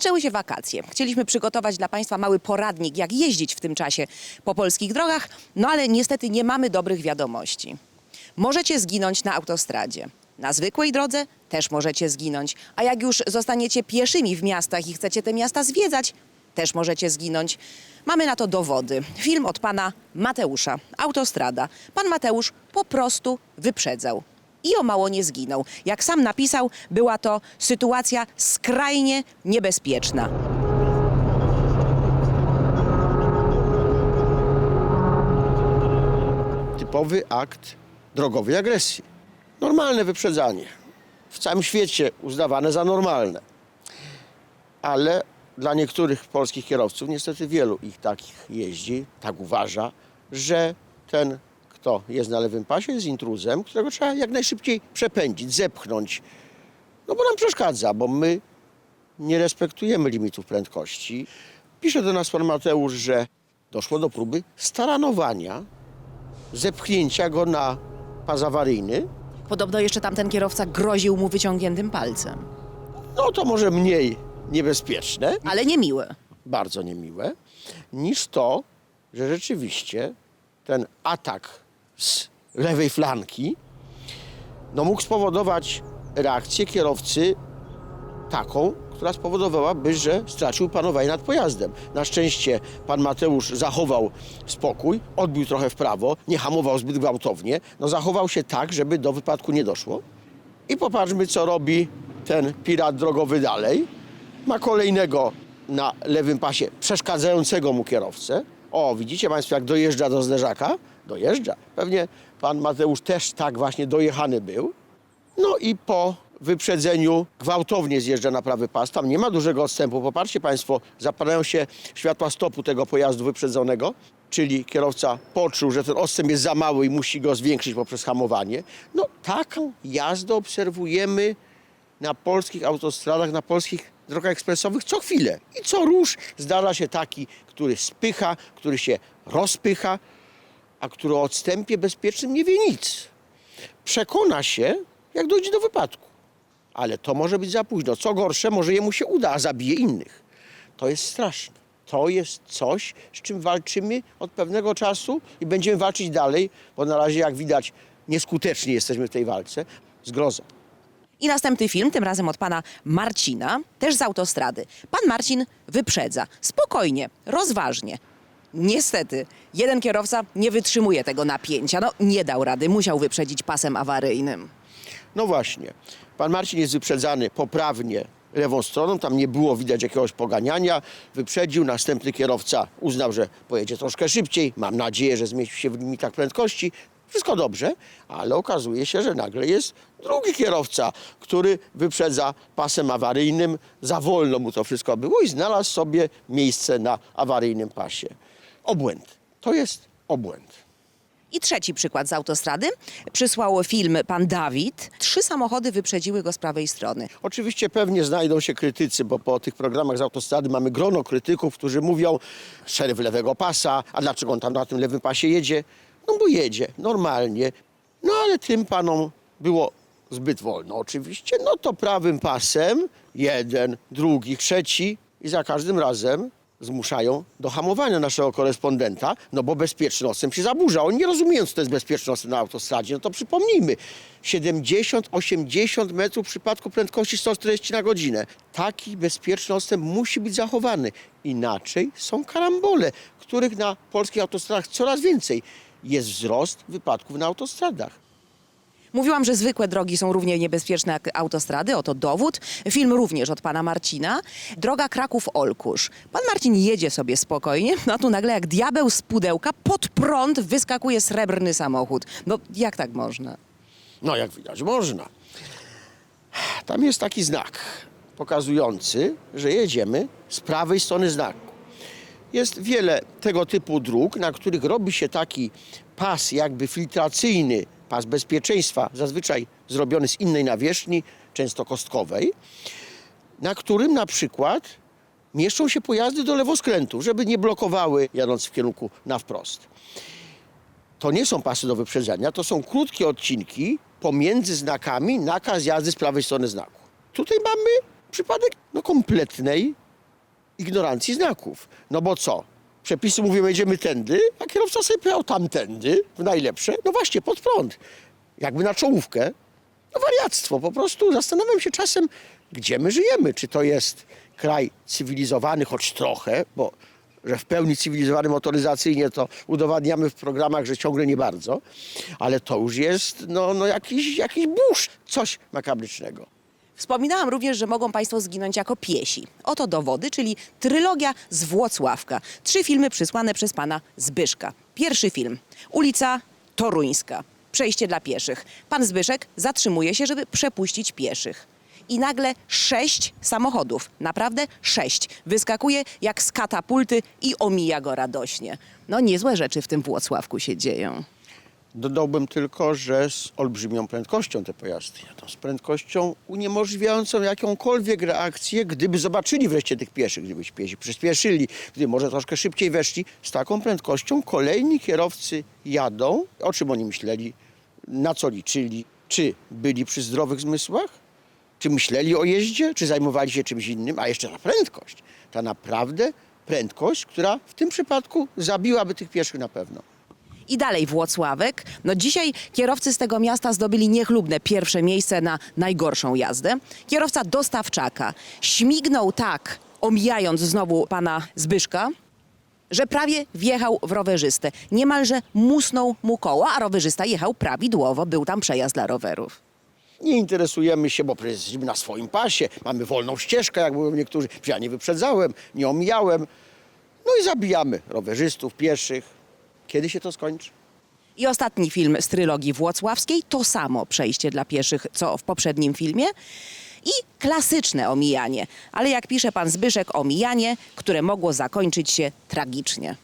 Zaczęły się wakacje. Chcieliśmy przygotować dla Państwa mały poradnik, jak jeździć w tym czasie po polskich drogach, no ale niestety nie mamy dobrych wiadomości. Możecie zginąć na autostradzie. Na zwykłej drodze też możecie zginąć. A jak już zostaniecie pieszymi w miastach i chcecie te miasta zwiedzać, też możecie zginąć. Mamy na to dowody. Film od pana Mateusza, Autostrada. Pan Mateusz po prostu wyprzedzał. I o mało nie zginął. Jak sam napisał, była to sytuacja skrajnie niebezpieczna. typowy akt drogowej agresji. Normalne wyprzedzanie. W całym świecie uznawane za normalne. Ale dla niektórych polskich kierowców, niestety wielu ich takich jeździ, tak uważa, że ten, kto jest na lewym pasie, jest intruzem, którego trzeba jak najszybciej przepędzić, zepchnąć. No bo nam przeszkadza, bo my nie respektujemy limitów prędkości. Pisze do nas pan Mateusz, że doszło do próby staranowania zepchnięcia go na pas awaryjny, Podobno jeszcze tamten kierowca groził mu wyciągniętym palcem. no to może mniej niebezpieczne, Ale niemiłe. bardzo niemiłe, niż to, że rzeczywiście ten atak z lewej flanki no mógł spowodować reakcję kierowcy taką, która spowodowałaby, że stracił panowanie nad pojazdem. Na szczęście pan Mateusz zachował spokój, odbił trochę w prawo, nie hamował zbyt gwałtownie, no zachował się tak, żeby do wypadku nie doszło. I popatrzmy, co robi ten pirat drogowy dalej. Ma kolejnego na lewym pasie przeszkadzającego mu kierowcę. O, widzicie Państwo, jak dojeżdża do zderzaka? Dojeżdża. Pewnie pan Mateusz też tak właśnie dojechany był. No i po wyprzedzeniu gwałtownie zjeżdża na prawy pas. Tam nie ma dużego odstępu. Popatrzcie Państwo, zapalają się światła stopu tego pojazdu wyprzedzonego, czyli kierowca poczuł, że ten odstęp jest za mały i musi go zwiększyć poprzez hamowanie. No taką jazdę obserwujemy na polskich autostradach, na polskich drogach ekspresowych co chwilę. I co róż zdarza się taki, który spycha, który się rozpycha, a który o odstępie bezpiecznym nie wie nic przekona się, jak dojdzie do wypadku. Ale to może być za późno. Co gorsze, może jemu się uda, a zabije innych. To jest straszne. To jest coś, z czym walczymy od pewnego czasu i będziemy walczyć dalej, bo na razie, jak widać, nieskutecznie jesteśmy w tej walce. Zgroza. I następny film, tym razem od pana Marcina, też z autostrady. Pan Marcin wyprzedza. Spokojnie, rozważnie. Niestety, jeden kierowca nie wytrzymuje tego napięcia. No, nie dał rady, musiał wyprzedzić pasem awaryjnym. No właśnie. Pan Marcin jest wyprzedzany poprawnie lewą stroną, tam nie było widać jakiegoś poganiania. Wyprzedził, następny kierowca uznał, że pojedzie troszkę szybciej. Mam nadzieję, że zmieścił się w limitach prędkości. Wszystko dobrze, ale okazuje się, że nagle jest drugi kierowca, który wyprzedza pasem awaryjnym. Za wolno mu to wszystko było i znalazł sobie miejsce na awaryjnym pasie. Obłęd. To jest obłęd. I trzeci przykład z autostrady. Przysłał film pan Dawid. Trzy samochody wyprzedziły go z prawej strony. Oczywiście pewnie znajdą się krytycy, bo po tych programach z autostrady mamy grono krytyków, którzy mówią szeryf lewego pasa, a dlaczego on tam na tym lewym pasie jedzie? No bo jedzie, normalnie. No ale tym panom było zbyt wolno oczywiście. No to prawym pasem jeden, drugi, trzeci i za każdym razem zmuszają do hamowania naszego korespondenta, no bo bezpieczny odstęp się zaburza. On nie rozumiejąc, co to jest bezpieczny odstęp na autostradzie, no to przypomnijmy, 70-80 metrów w przypadku prędkości 140 na godzinę. Taki bezpieczny odstęp musi być zachowany. Inaczej są karambole, których na polskich autostradach coraz więcej. Jest wzrost wypadków na autostradach. Mówiłam, że zwykłe drogi są równie niebezpieczne jak autostrady. Oto dowód. Film również od pana Marcina. Droga Kraków-Olkusz. Pan Marcin jedzie sobie spokojnie, no a tu nagle jak diabeł z pudełka pod prąd wyskakuje srebrny samochód. No jak tak można? No, jak widać, można. Tam jest taki znak. pokazujący, że jedziemy z prawej strony znaku. Jest wiele tego typu dróg, na których robi się taki pas jakby filtracyjny, pas bezpieczeństwa, zazwyczaj zrobiony z innej nawierzchni, często kostkowej, na którym na przykład mieszczą się pojazdy do lewoskrętów, żeby nie blokowały jadąc w kierunku na wprost. To nie są pasy do wyprzedzenia, to są krótkie odcinki pomiędzy znakami, nakaz jazdy z prawej strony znaku. Tutaj mamy przypadek no, kompletnej ignorancji znaków. No bo co? Przepisy mówią, jedziemy tędy, a kierowca sobie pojechał tamtędy, w najlepsze, no właśnie, pod prąd. Jakby na czołówkę. No wariactwo, po prostu zastanawiam się czasem, gdzie my żyjemy. Czy to jest kraj cywilizowany, choć trochę, bo że w pełni cywilizowany motoryzacyjnie to udowadniamy w programach, że ciągle nie bardzo, ale to już jest no, no jakiś, jakiś burz, coś makabrycznego. Wspominałam również, że mogą Państwo zginąć jako piesi. Oto dowody, czyli trylogia z Włocławka. Trzy filmy przysłane przez pana Zbyszka. Pierwszy film. Ulica Toruńska. Przejście dla pieszych. Pan Zbyszek zatrzymuje się, żeby przepuścić pieszych. I nagle sześć samochodów, naprawdę sześć, wyskakuje jak z katapulty i omija go radośnie. No niezłe rzeczy w tym Włocławku się dzieją. Dodałbym tylko, że z olbrzymią prędkością te pojazdy jadą. Z prędkością uniemożliwiającą jakąkolwiek reakcję, gdyby zobaczyli wreszcie tych pieszych, gdyby ci piesi przyspieszyli, gdyby może troszkę szybciej weszli. Z taką prędkością kolejni kierowcy jadą. O czym oni myśleli? Na co liczyli? Czy byli przy zdrowych zmysłach? Czy myśleli o jeździe? Czy zajmowali się czymś innym? A jeszcze ta prędkość. Ta naprawdę prędkość, która w tym przypadku zabiłaby tych pieszych na pewno. I dalej Włocławek. No dzisiaj kierowcy z tego miasta zdobyli niechlubne pierwsze miejsce na najgorszą jazdę. Kierowca dostawczaka śmignął tak, omijając znowu pana Zbyszka, że prawie wjechał w rowerzystę. Niemalże musnął mu koło, a rowerzysta jechał prawidłowo. Był tam przejazd dla rowerów. Nie interesujemy się, bo jesteśmy na swoim pasie, mamy wolną ścieżkę, jak mówią niektórzy. Przecież ja nie wyprzedzałem, nie omijałem. No i zabijamy rowerzystów, pieszych. Kiedy się to skończy? I ostatni film z trylogii włocławskiej, to samo przejście dla pieszych, co w poprzednim filmie. I klasyczne omijanie, ale jak pisze pan Zbyszek, omijanie, które mogło zakończyć się tragicznie.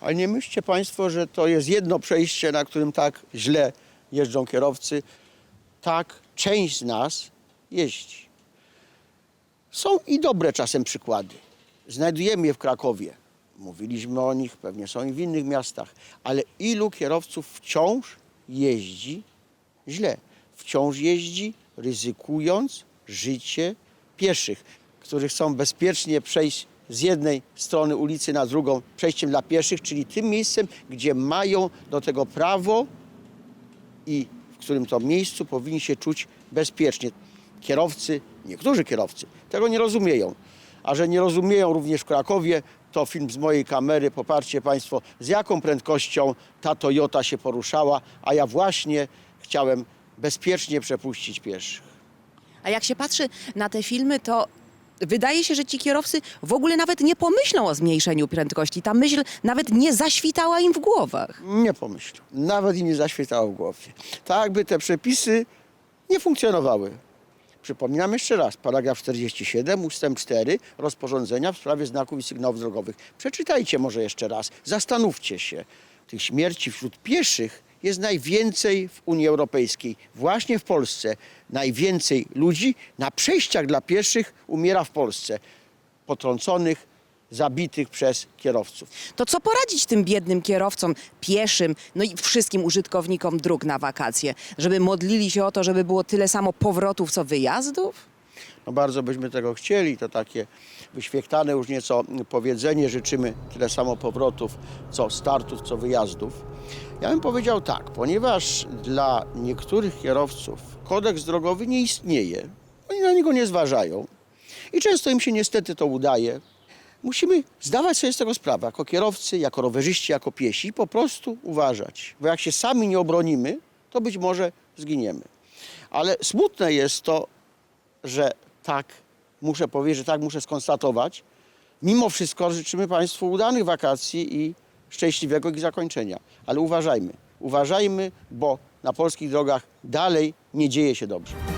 Ale nie myślcie Państwo, że to jest jedno przejście, na którym tak źle jeżdżą kierowcy. Tak część z nas jeździ. Są i dobre czasem przykłady. Znajdujemy je w Krakowie. Mówiliśmy o nich, pewnie są i w innych miastach. Ale ilu kierowców wciąż jeździ źle? Wciąż jeździ ryzykując życie pieszych, którzy chcą bezpiecznie przejść z jednej strony ulicy na drugą przejściem dla pieszych, czyli tym miejscem, gdzie mają do tego prawo i w którym to miejscu powinni się czuć bezpiecznie. Kierowcy, niektórzy kierowcy tego nie rozumieją. A że nie rozumieją również w Krakowie, to film z mojej kamery. Popatrzcie Państwo, z jaką prędkością ta Toyota się poruszała, a ja właśnie chciałem bezpiecznie przepuścić pieszych. A jak się patrzy na te filmy, to wydaje się, że ci kierowcy w ogóle nawet nie pomyślą o zmniejszeniu prędkości. Ta myśl nawet nie zaświtała im w głowach. Nie pomyślał. Nawet i nie zaświetało w głowie. Tak jakby te przepisy nie funkcjonowały. Przypominam jeszcze raz, paragraf 47 ustęp 4 rozporządzenia w sprawie znaków i sygnałów drogowych. Przeczytajcie może jeszcze raz, zastanówcie się. Tych śmierci wśród pieszych jest najwięcej w Unii Europejskiej. Właśnie w Polsce najwięcej ludzi na przejściach dla pieszych umiera w Polsce. Potrąconych, zabitych przez kierowców. To co poradzić tym biednym kierowcom, pieszym, no i wszystkim użytkownikom dróg na wakacje? Żeby modlili się o to, żeby było tyle samo powrotów, co wyjazdów? No bardzo byśmy tego chcieli, to takie wyświechtane już nieco powiedzenie, życzymy tyle samo powrotów, co startów, co wyjazdów. Ja bym powiedział tak, ponieważ dla niektórych kierowców kodeks drogowy nie istnieje, oni na niego nie zważają i często im się niestety to udaje, musimy zdawać sobie z tego sprawę, jako kierowcy, jako rowerzyści, jako piesi, po prostu uważać, bo jak się sami nie obronimy, to być może zginiemy. Ale smutne jest to, że tak muszę powiedzieć, że tak muszę skonstatować. Mimo wszystko życzymy Państwu udanych wakacji i szczęśliwego ich zakończenia. Ale uważajmy, uważajmy, bo na polskich drogach dalej nie dzieje się dobrze.